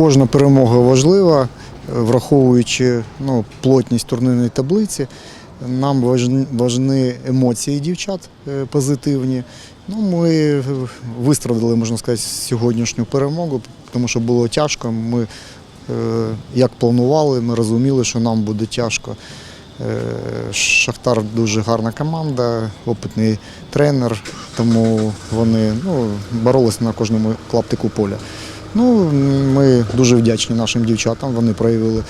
Кожна перемога важлива, е, враховуючи ну, плотність турнірної таблиці. Нам важні, емоції дівчат е, позитивні. Ну, ми вистрадили, можна сказати, сьогоднішню перемогу, тому що було тяжко. Ми е, як планували, ми розуміли, що нам буде тяжко. Шахтар дуже гарна команда, опитний тренер, тому вони ну, боролися на кожному клаптику поля. Ну, ми дуже вдячні нашим дівчатам. Вони проявили е,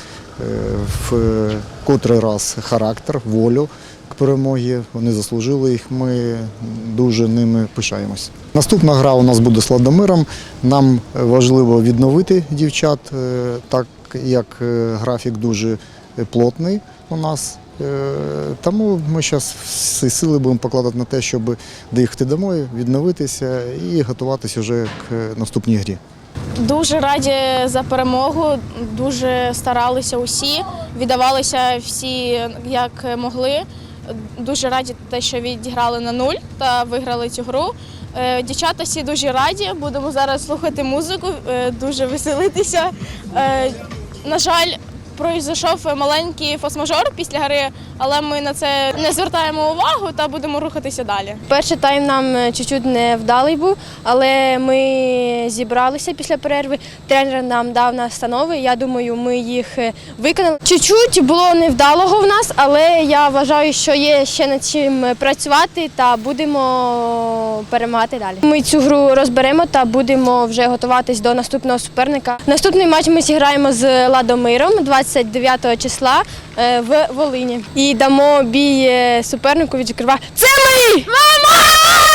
в котрий раз характер, волю к перемогі. Вони заслужили їх. Ми дуже ними пишаємось. Наступна гра у нас буде з Ладомиром. Нам важливо відновити дівчат, е, так як е, графік дуже плотний у нас. Тому ми зараз всі сили будемо покладати на те, щоб доїхати домой, відновитися і готуватися вже к наступній грі. Дуже раді за перемогу, дуже старалися усі, віддавалися всі як могли. Дуже раді те, що відіграли на нуль та виграли цю гру. Е, Дівчата всі дуже раді. Будемо зараз слухати музику, е, дуже веселитися. Е, На жаль, пройшов маленький форс-мажор після гри, але ми на це не звертаємо увагу та будемо рухатися далі. Перший тайм нам е, чуть-чуть не вдалий був, але ми зібралися після перерви. Тренер нам дав настанови. Я думаю, ми їх е, виконали. Чуть-чуть було невдалого в нас, але я вважаю, що є ще над чим працювати та будемо перемагати далі. Ми цю гру розберемо та будемо вже готуватись до наступного суперника. Наступний матч ми зіграємо з Ладомиром 29 числа в Волині. І дамо бій е, супернику від. Це ми! Мама!